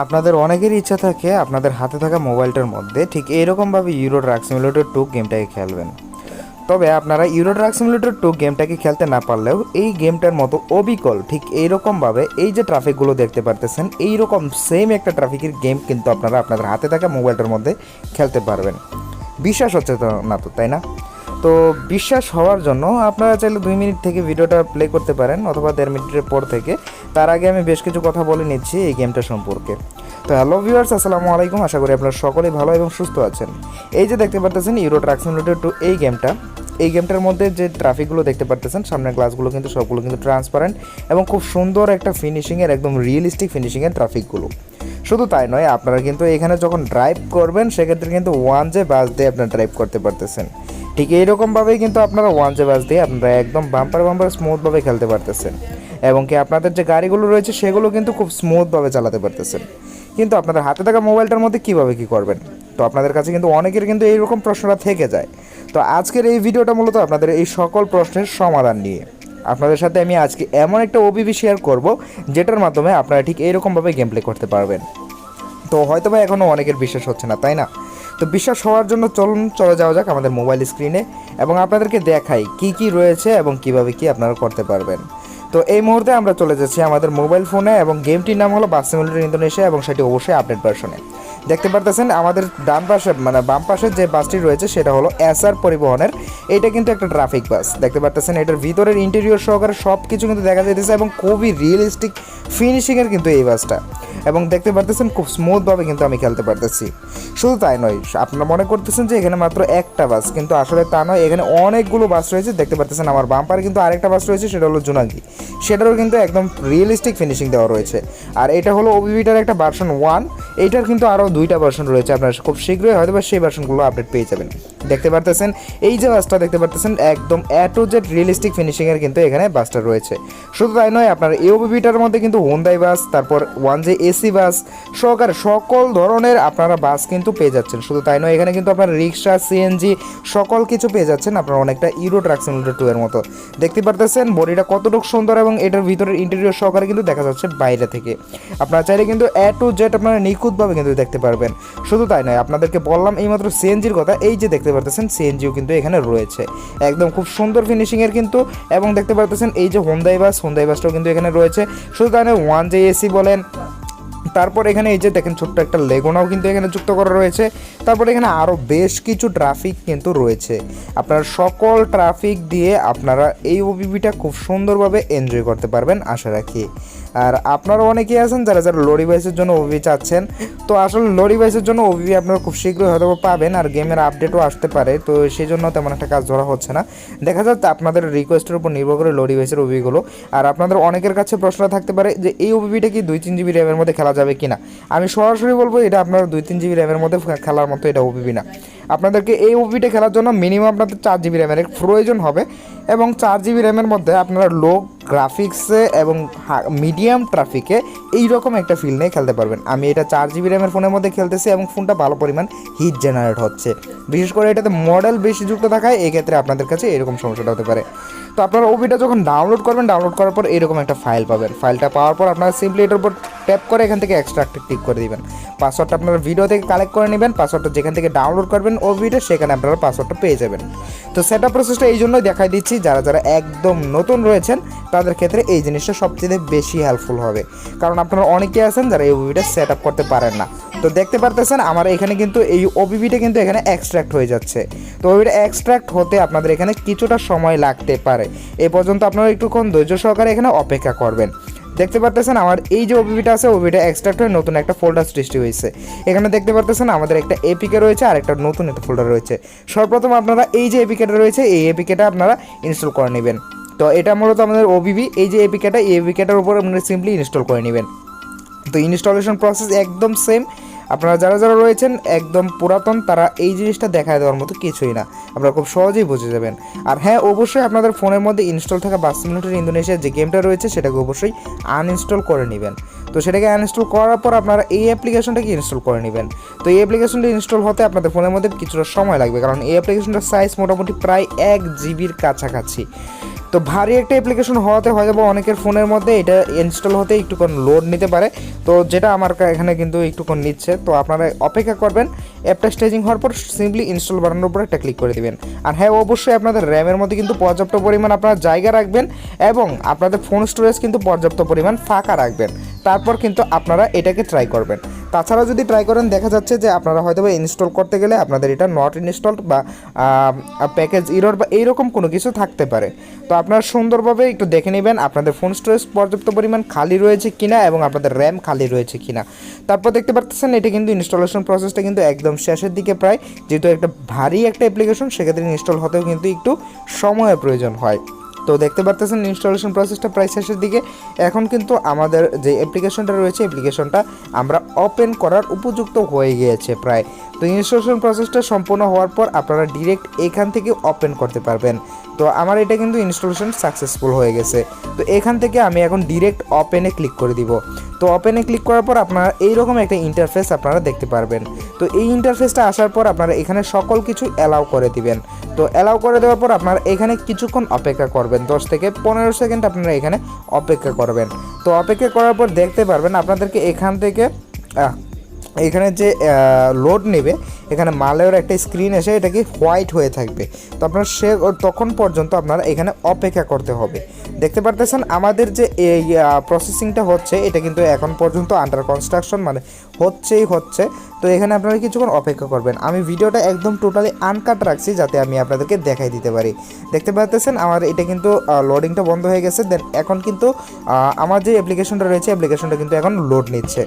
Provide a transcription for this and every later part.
আপনাদের অনেকেরই ইচ্ছা থাকে আপনাদের হাতে থাকা মোবাইলটার মধ্যে ঠিক এইরকমভাবে ইউরো ট্রাক সিমুলেটর টু গেমটাকে খেলবেন। তবে আপনারা ইউরো ট্রাক সিমুলেটর টু গেমটাকে খেলতে না পারলেও এই গেমটার মতো অবিকল ঠিক এইরকমভাবে এই যে ট্রাফিকগুলো দেখতে পারতেছেন, এইরকম সেম একটা ট্রাফিকের গেম কিন্তু আপনারা আপনাদের হাতে থাকা মোবাইলটার মধ্যে খেলতে পারবেন। বিশ্বাস হচ্ছে না তো, তাই না? তো বিশ্বাস হওয়ার জন্য আপনারা চাইলে দুই মিনিট থেকে ভিডিওটা প্লে করতে পারেন অথবা দেড় মিনিটের পর থেকে। তার আগে আমি বেশ কিছু কথা বলে নিচ্ছি এই গেমটা সম্পর্কে। তো হ্যালো ভিউয়ার্স আসসালামু আলাইকুম। আশা করি আপনারা সকলেই ভালো এবং সুস্থ আছেন। এই যে দেখতে পারতেছেন ইউরো ট্রাক সিমুলেটর টু এই গেমটা এই গেমটার মধ্যে যে ট্রাফিকগুলো দেখতে পারতেছেন, সামনের গ্লাসগুলো কিন্তু সবগুলো কিন্তু ট্রান্সপারেন্ট এবং খুব সুন্দর একটা ফিনিশিংয়ের একদম রিয়েলিস্টিক ফিনিশিংয়ের ট্রাফিকগুলো শুধু তাই নয়, আপনারা কিন্তু এখানে যখন ড্রাইভ করবেন, সেক্ষেত্রে কিন্তু ওয়ান জে বাস দিয়ে আপনারা ড্রাইভ করতে পারতেছেন। ঠিক এইরকমভাবেই কিন্তু আপনারা ওয়ান জে বাস দিয়ে আপনারা একদম বাম্পার বাম্পার স্মুথভাবে খেলতে পারতেছেন। এবং কি আপনাদের যে গাড়িগুলো রয়েছে, সেগুলো কিন্তু খুব স্মুথভাবে চালাতে পারতেছেন। কিন্তু আপনাদের হাতে থাকা মোবাইলটার মধ্যে কীভাবে কী করবেন? তো আপনাদের কাছে কিন্তু অনেকের কিন্তু এইরকম প্রশ্নটা থেকে যায়। তো আজকের এই ভিডিওটা মূলত আপনাদের এই সকল প্রশ্নের সমাধান নিয়ে। আপনাদের সাথে আমি আজকে এমন একটা ওবিবি শেয়ার করব, যেটার মাধ্যমে আপনারা ঠিক এইরকমভাবে গেম প্লে করতে পারবেন। তো হয়তো বা এখনও অনেকের বিশ্বাস হচ্ছে না, তাই না? তো বিশ্বাস হওয়ার জন্য চলুন চলে যাওয়া যাক আমাদের মোবাইল স্ক্রিনে এবং আপনাদেরকে দেখাই কি কি রয়েছে এবং কীভাবে কি আপনারা করতে পারবেন। তো এই মুহূর্তে আমরা চলে যাচ্ছি আমাদের মোবাইল ফোনে এবং গেমটির নাম হলো বাস ইন্দোনেশিয়া এবং সেটি অবশ্যই আপডেট ভার্সনে দেখতে পারতেছেন, আমাদের ডান পাশে মানে বাম পাশে যে বাসটি রয়েছে, সেটা হলো এসআর পরিবহনের। এটা কিন্তু একটা ট্রাফিক বাস দেখতে পারতেছেন, এটার ভিতরের ইন্টেরিয়র সহকারে সব কিছু কিন্তু দেখা যাইতেছে এবং খুবই রিয়েলিস্টিক ফিনিশিংয়ের কিন্তু এই বাসটা এবং দেখতে পারতেছেন, খুব স্মুথভাবে কিন্তু আমি খেলতে পারতেছি। শুধু তাই নয়, আপনারা মনে করতেছেন যে এখানে মাত্র একটা বাস কিন্তু আসলে তা নয়, এখানে অনেকগুলো বাস রয়েছে। দেখতে পারতেছেন, আমার বাম্পারে কিন্তু আরেকটা বাস রয়েছে, সেটা হলো জোনাগি সেটারও কিন্তু একদম রিয়েলিস্টিক ফিনিশিং দেওয়া রয়েছে। আর এটা হলো ওবিভিটার একটা ভার্সন ওয়ান এইটার কিন্তু আরও দুইটা ভার্সন রয়েছে। আপনারা খুব শীঘ্রই হয়তো সেই ভার্সনগুলো আপডেট পেয়ে যাবেন। দেখতে পারতেছেন, এই যে বাসটা দেখতে পারতেছেন, একদম অ্যাটো জেড রিয়েলিস্টিক ফিনিশিংয়ের কিন্তু এখানে বাসটা রয়েছে। শুধু তাই নয়, আপনার এই ওবিভিটার মধ্যে কিন্তু হোন্দাই বাস তারপর ওয়ান জে এসি বাস সহকারে সকল ধরনের আপনারা বাস কিন্তু পেয়ে যাচ্ছেন। শুধু তাই নয়, এখানে কিন্তু আপনার রিক্সা সিএনজি সকল কিছু পেয়ে যাচ্ছেন আপনারা অনেকটা ইউরো ট্রাক টু এর মতো। দেখতে পারতেছেন, বডিটা কতটুকু সুন্দর এবং এটার ভিতরের ইন্টেরিয়র সহকারে কিন্তু দেখা যাচ্ছে বাইরে থেকে। আপনারা চাইলে কিন্তু এ টু জেড আপনারা নিখুঁতভাবে কিন্তু দেখতে পারবেন। শুধু তাই নয়, আপনাদেরকে বললাম এইমাত্র সিএনজির কথা, এই যে দেখতে পারতেছেন সিএনজিও কিন্তু এখানে রয়েছে। একদম খুব সুন্দর ফিনিশিংয়ের কিন্তু, এবং দেখতে পারতেছেন এই যে হোন্দাই বাস হোন্দাই বাসটাও কিন্তু এখানে রয়েছে। শুধু তাই নয় ওয়ান জে এসি বলেন, তারপর এখানে এই যে দেখেন ছোট্ট একটা লেগোনাও কিন্তু এখানে যুক্ত করা রয়েছে। তারপর এখানে আরও বেশ কিছু ট্রাফিক কিন্তু রয়েছে। আপনার সকল ট্রাফিক দিয়ে আপনারা এই ওবিবিটা খুব সুন্দরভাবে এনজয় করতে পারবেন, আশা রাখি। আর আপনারা অনেকেই আছেন যারা যারা লরি বাইসের জন্য ওবিবি চাচ্ছেন। তো আসলে লরি বাইসের জন্য ওবিবি আপনারা খুব শীঘ্রই হয়তো পাবেন আর গেমের আপডেটও আসতে পারে। তো সেই জন্য তেমন একটা কাজ ধরা হচ্ছে না। দেখা যাচ্ছে আপনাদের রিকোয়েস্টের উপর নির্ভর করে লরি বাইসের ওবিগুলো আর আপনাদের অনেকের কাছে প্রশ্ন থাকতে পারে যে এই ওবিবিটা কি দুই তিন জিবি র্যামের মধ্যে খেলা যাবে কিনা? আমি সরাসরি বলব এটা আপনার দুই তিন জিবি র্যামের মধ্যে খেলার মতো এটা ওবিবি না। আপনাদেরকে এই ওবিটা খেলার জন্য মিনিমাম আপনাদের চার জিবি র্যামের প্রয়োজন হবে। এবং চার জিবি র্যামের মধ্যে আপনারা লো গ্রাফিক্সে এবং মিডিয়াম ট্রাফিকে এইরকম একটা ফিল নিয়ে খেলতে পারবেন। আমি এটা চার জিবি র্যামের ফোনের মধ্যে খেলতেছি এবং ফোনটা ভালো পরিমাণ হিট জেনারেট হচ্ছে। বিশেষ করে এটাতে মডেল বেশি যুক্ত থাকায় এক্ষেত্রে আপনাদের কাছে এরকম সমস্যাটা হতে পারে। তো আপনারা ওবিটা যখন ডাউনলোড করবেন ডাউনলোড করার পর এরকম একটা ফাইল পাবেন। ফাইলটা পাওয়ার পর আপনারা সিম্পলি এটার উপর ট্যাপ করে এখান থেকে এক্সট্রাক্টে ক্লিক করে দিবেন। পাসওয়ার্ডটা আপনারা ভিডিও থেকে কালেক্ট করে নেবেন পাসওয়ার্ডটা যেখান থেকে ডাউনলোড করবেন ওবিটা সেখানে আপনারা পাসওয়ার্ডটা পেয়ে যাবেন। তো সেট প্রসেসটা এই জন্যই দেখাই দিচ্ছি, যারা যারা একদম নতুন রয়েছেন, তাদের ক্ষেত্রে এই জিনিসটা সবচেয়ে বেশি হেল্পফুল হবে। কারণ আপনারা অনেকে আছেন যারা এই ওবিটা সেট আপ করতে পারেন না। তো দেখতে পারতেছেন, আমার এখানে কিন্তু এই ওবিবিটা কিন্তু এখানে এক্সট্রাক্ট হয়ে যাচ্ছে। তো ওবিটা এক্সট্রাক্ট হতে আপনাদের এখানে কিছুটা সময় লাগতে পারে। এ পর্যন্ত আপনারা একটুক্ষণ ধৈর্য সহকারে এখানে অপেক্ষা করবেন। দেখতে পারতেছেন আমার এই যে ওবিটা আছে ওবিটা এক্সট্রাক্ট হয়ে নতুন একটা ফোল্ডার সৃষ্টি হয়েছে। এখানে দেখতে পারতেছেন আমাদের একটা এপিকে রয়েছে আর একটা নতুন একটা ফোল্ডার রয়েছে। সর্বপ্রথম আপনারা এই যে এপিকেটা রয়েছে, এই এপিকেটা আপনারা ইনস্টল করে নেবেন। তো এটা মূলত আমাদের ওবিবি এই যে এপিকেটা এই এপিকেটার উপর আপনারা সিম্পলি ইনস্টল করে নেবেন। তো ইনস্টলেশন প্রসেস একদম সেম আপনারা যারা যারা রয়েছেন, একদম পুরাতন, তারা এই জিনিসটা দেখায় দেওয়ার মতো কিছুই না। আপনারা খুব সহজেই বুঝে যাবেন। আর হ্যাঁ অবশ্যই আপনাদের ফোনের মধ্যে ইনস্টল থাকা বাস ইন্দোনেশিয়ার যে গেমটা রয়েছে, সেটাকে অবশ্যই আনইনস্টল করে নেবেন। তো সেটাকে আনইনস্টল করার পর আপনারা এই অ্যাপ্লিকেশনটাকে ইনস্টল করে নেবেন। তো এই অ্যাপ্লিকেশনটা ইনস্টল হতে আপনাদের ফোনের মধ্যে কিছুটা সময় লাগবে, কারণ এই অ্যাপ্লিকেশনটার সাইজ মোটামুটি প্রায় এক জিবির কাছাকাছি। তো ভারী একটা অ্যাপ্লিকেশন হওয়াতে হয়তো বা অনেকের ফোনের মধ্যে এটা ইনস্টল হতে একটুক্ষণ লোড নিতে পারে। তো যেটা আমার এখানে কিন্তু একটুক্ষণ নিচ্ছে। তো আপনারা অপেক্ষা করবেন অ্যাপটা স্টেজিং হওয়ার পর সিম্পলি ইনস্টল বানানোর উপরে একটা ক্লিক করে দিবেন। আর হ্যাঁ অবশ্যই আপনাদের র্যামের মধ্যে কিন্তু পর্যাপ্ত পরিমাণ আপনারা জায়গা রাখবেন এবং আপনাদের ফোন স্টোরেজ কিন্তু পর্যাপ্ত পরিমাণ ফাঁকা রাখবেন। তারপর কিন্তু আপনারা এটাকে ট্রাই করবেন। তাছাড়া যদি ট্রাই করেন, দেখা যাচ্ছে যে আপনারা হয়তো ইনস্টল করতে গেলে আপনাদের এটা নট ইনস্টলড বা প্যাকেজ ইরর বা এইরকম কোনো কিছু থাকতে পারে। তো আপনারা সুন্দরভাবে একটু দেখে নেবেন আপনাদের ফোন স্টোরেজ পর্যাপ্ত পরিমাণ খালি রয়েছে কিনা এবং আপনাদের র্যাম খালি রয়েছে কিনা। তারপর দেখতে পাচ্ছেন এটা কিন্তু ইনস্টলেশন প্রসেসটা কিন্তু একদম শেষের দিকে প্রায়। যেহেতু একটা ভারী একটা অ্যাপ্লিকেশন সেক্ষেত্রে ইনস্টল হতেও কিন্তু একটু সময়ের প্রয়োজন হয়। তো দেখতে পারতেছেন ইনস্টলেশন প্রসেসটা প্রায় শেষের দিকে। এখন কিন্তু আমাদের যে অ্যাপ্লিকেশনটা রয়েছে অ্যাপ্লিকেশনটা আমরা ওপেন করার উপযুক্ত হয়ে গিয়েছে প্রায়। তো ইনস্টলেশন প্রসেসটা সম্পূর্ণ হওয়ার পর আপনারা ডিরেক্ট এখান থেকে ওপেন করতে পারবেন। তো আমার এটা কিন্তু ইনস্টলেশন সাকসেসফুল হয়ে গেছে। তো এখান থেকে আমি এখন ডিরেক্ট ওপেনে ক্লিক করে দিব। তো ওপেনে ক্লিক করার পর আপনারা এইরকম একটা ইন্টারফেস আপনারা দেখতে পারবেন। তো এই ইন্টারফেসটা আসার পর আপনারা এখানে সকল কিছু অ্যালাউ করে দিবেন। তো অ্যালাউ করে দেওয়ার পর আপনারা এখানে কিছুক্ষণ অপেক্ষা করবেন। দশ থেকে পনেরো সেকেন্ড আপনারা এখানে অপেক্ষা করবেন। তো অপেক্ষা করার পর দেখতে পারবেন আপনাদেরকে এখান থেকে এখানে যে লোড নেবে এখানে মালের একটা স্ক্রিন এসে এটা কি হোয়াইট হয়ে থাকবে। তো আপনার সে তখন পর্যন্ত আপনারা এখানে অপেক্ষা করতে হবে। দেখতে পারতেছেন আমাদের যে এই প্রসেসিংটা হচ্ছে, এটা কিন্তু এখন পর্যন্ত আন্ডার কনস্ট্রাকশন মানে হচ্ছেই হচ্ছে। তো এখানে আপনারা কিছুক্ষণ অপেক্ষা করবেন। আমি ভিডিওটা একদম টোটালি আনকাট রাখছি যাতে আমি আপনাদেরকে দেখাই দিতে পারি। দেখতে পাচ্ছেন আমার এটা কিন্তু লোডিংটা বন্ধ হয়ে গেছে। দেন এখন কিন্তু আমার যে অ্যাপ্লিকেশনটা রয়েছে অ্যাপ্লিকেশনটা কিন্তু এখন লোড নিচ্ছে।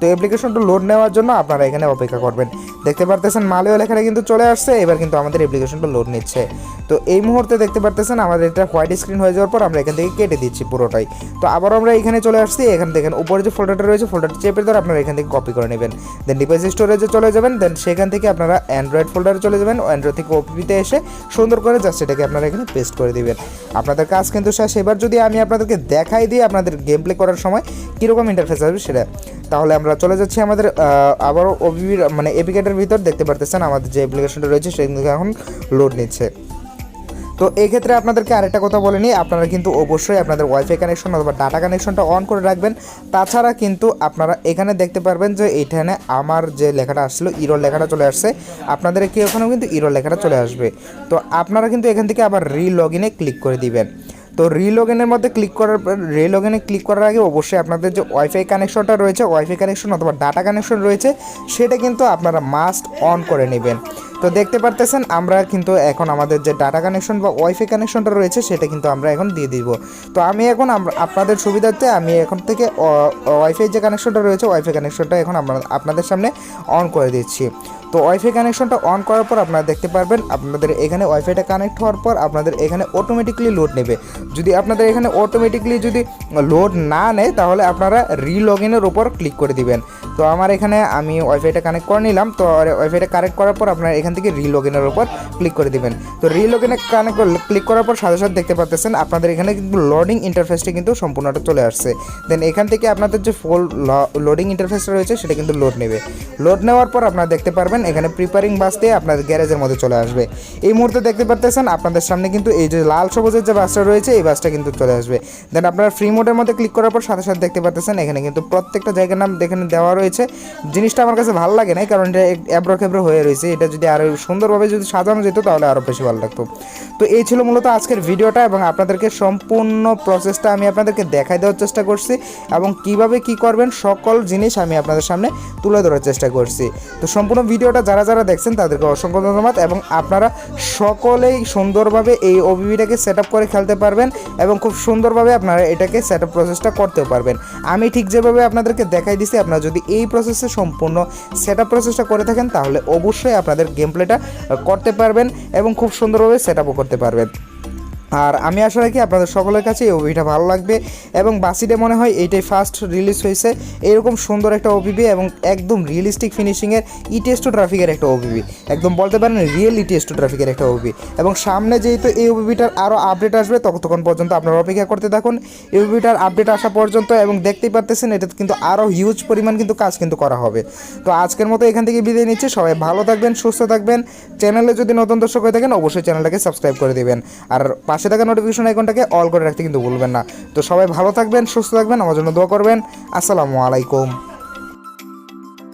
তো অ্যাপ্লিকেশনটা লোড নেওয়ার জন্য আপনারা এখানে অপেক্ষা করবেন। দেখতে পারতেছেন মালয় লেখাটা কিন্তু চলে আসছে, এবার কিন্তু আমাদের অ্যাপ্লিকেশনটা লোড নিচ্ছে। তো এই মুহূর্তে দেখতে পারতেছেন আমাদের এটা হোয়াইট স্ক্রিন হয়ে যাওয়ার পর আমরা এখান থেকে কেটে দিচ্ছি পুরোটাই। তো আবার আমরা এখানে চলে আসছি, এখান দেখেন উপরে যে ফোল্ডারটা রয়েছে ফোল্ডারটা চেপে ধরে আপনারা এখান থেকে কপি করে নেবেন। দেন ডিভাইস স্টোরেজে চলে যাবেন দেন সেখান থেকে আপনারা অ্যান্ড্রয়েড ফোল্ডারে চলে যাবেন অ্যান্ড্রয়েড থেকে ওপিতে এসে সুন্দর করে জাস্ট এটাকে আপনারা এখানে পেস্ট করে দিবেন। আপনাদের কাজ কিন্তু শেষ। এবার যদি আমি আপনাদেরকে দেখাই দিই আপনাদের গেম প্লে করার সময় কীরকম ইন্টারফেস আসবে সেটা। তাহলে আমরা চলে যাচ্ছি আমাদের আবারও ওবিবির মানে এপিকেটের ভিতর দেখতে পারতেছেন আমাদের যে অ্যাপ্লিকেশনটা রয়েছে সেগুলো এখন লোড নিচ্ছে। তো এই ক্ষেত্রে আপনাদেরকে আরেকটা কথা বলে নিই, আপনারা কিন্তু অবশ্যই আপনাদের ওয়াইফাই কানেকশন অথবা ডাটা কানেকশনটা অন করে রাখবেন। তাছাড়া কিন্তু আপনারা এখানে দেখতে পারবেন যে এইখানে আমার যে লেখাটা আসছিল ইরোর লেখাটা চলে আসছে। আপনাদের কি ওখানেও কিন্তু ইরোর লেখাটা চলে আসবে। তো আপনারা কিন্তু এখান থেকে আবার রি লগ ইনে ক্লিক করে দিবেন। তো রিলগিনের মধ্যে ক্লিক করার পর রিলগিনে ক্লিক করার আগে অবশ্যই আপনাদের যে ওয়াইফাই কানেকশনটা রয়েছে ওয়াইফাই কানেকশন অথবা ডাটা কানেকশন রয়েছে, সেটা কিন্তু আপনারা মাস্ট অন করে নেবেন। তো দেখতে পারতেছেন, আমরা কিন্তু এখন আমাদের যে ডাটা কানেকশন বা ওয়াইফাই কানেকশনটা রয়েছে, সেটা কিন্তু আমরা এখন দিয়ে দিব। তো আমি এখন আপনাদের সুবিধার্থে আমি এখন থেকে ওয়াইফাই যে কানেকশনটা রয়েছে ওয়াইফাই কানেকশনটা এখন আপনাদের সামনে অন করে দিচ্ছি। তো ওয়াইফাই কানেকশনটা অন করার পর আপনারা দেখতে পারবেন, আপনাদের এখানে ওয়াইফাইটা কানেক্ট হওয়ার পর আপনাদের এখানে অটোমেটিকলি লোড নেবে। যদি আপনাদের এখানে অটোমেটিকলি যদি লোড না নেয়, তাহলে আপনারা রিলগিনের উপর ক্লিক করে দিবেন। তো আমার এখানে আমি ওয়াইফাইটা কানেক্ট করে নিলাম, তো ওয়াইফাইটা কানেক্ট করার পর আপনারা এখান থেকে রিলগিনের উপর ক্লিক করে দিবেন। তো রিলগিনে কানেক্ট ক্লিক করার পর সাথে সাথে দেখতে পাচ্ছেন আপনাদের এখানে কিন্তু লোডিং ইন্টারফেসটি কিন্তু সম্পূর্ণটা চলে আসছে। দেন এখান থেকে আপনাদের যে ফুল লোডিং ইন্টারফেসটা রয়েছে, সেটা কিন্তু লোড নেবে। লোড নেওয়ার পর আপনারা দেখতে পারবেন এখানে প্রিপারিং বাস দিয়ে আপনাদের গ্যারেজের মধ্যে চলে আসবে। এই মুহূর্তে দেখতে পারতেছেন, আপনাদের সামনে কিন্তু এই যে লাল সবুজের যে বাসটা রয়েছে, এই বাসটা কিন্তু চলে আসবে। দেন আপনারা ফ্রি মোডের মধ্যে ক্লিক করার পর সাথে সাথে দেখতে পারতেছেন, এখানে কিন্তু প্রত্যেকটা জায়গার নাম এখানে দেওয়া রয়েছে। জিনিসটা আমার কাছে ভালো লাগে না কারণ এটা এবড়ো খেবড়ো হয়ে রয়েছে। এটা যদি আরও সুন্দরভাবে যদি সাজানো যেত, তাহলে আরও বেশি ভালো লাগতো। তো এই ছিল মূলত আজকের ভিডিওটা এবং আপনাদেরকে সম্পূর্ণ প্রসেসটা আমি আপনাদেরকে দেখাই দেওয়ার চেষ্টা করছি এবং কীভাবে কি করবেন, সকল জিনিস আমি আপনাদের সামনে তুলে ধরার চেষ্টা করছি। তো সম্পূর্ণ ভিডিওটা যারা যারা দেখছেন, তাদেরকে অসংখ্য ধন্যবাদ এবং আপনারা সকলেই সুন্দরভাবে এই ওবিবিটাকে সেট করে খেলতে পারবেন এবং খুব সুন্দরভাবে আপনারা এটাকে সেট আপ প্রসেসটা করতেও পারবেন। আমি ঠিক যেভাবে আপনাদেরকে দেখাই দিছি, আপনারা যদি এই প্রসেসে সম্পূর্ণ সেট প্রসেসটা করে থাকেন, তাহলে অবশ্যই আপনাদের গেম প্লেটা করতে পারবেন এবং খুব সুন্দরভাবে সেট করতে পারবেন। আর আমি আশা রাখি আপনাদের সকলের কাছে এই ওবিটা ভালো লাগবে এবং বাসিডে মনে হয় এইটাই ফার্স্ট রিলিজ হয়েছে। এরকম সুন্দর একটা ওবিবি এবং একদম রিয়েলিস্টিক ফিনিশিংয়ের ইটেস্টো ট্রাফিকের একটা ওবিবি একদম বলতে পারেন রিয়েল ইটেস্টো ট্রাফিকের একটা ওবিবি এবং সামনে যেহেতু এই ওবিবিটার আরও আপডেট আসবে, ততক্ষণ পর্যন্ত আপনারা অপেক্ষা করতে থাকুন। এই ওবিবিটার আপডেট আসা পর্যন্ত এবং দেখতেই পারতেছেন, এটা কিন্তু আরও হিউজ পরিমাণ কিন্তু কাজ কিন্তু করা হবে। তো আজকের মতো এখান থেকে বিদায় নিচ্ছি। সবাই ভালো থাকবেন, সুস্থ থাকবেন। চ্যানেলে যদি নতুন দর্শক হয়ে থাকেন, অবশ্যই চ্যানেলটাকে সাবস্ক্রাইব করে দেবেন। আর পাশে থাকা নোটিফিকেশন আইকনটাকে অল করে রাখতে কিন্তু ভুলবেন না। তো সবাই ভালো থাকবেন, সুস্থ থাকবেন, আমার জন্য দোয়া করবেন। আসসালামু আলাইকুম।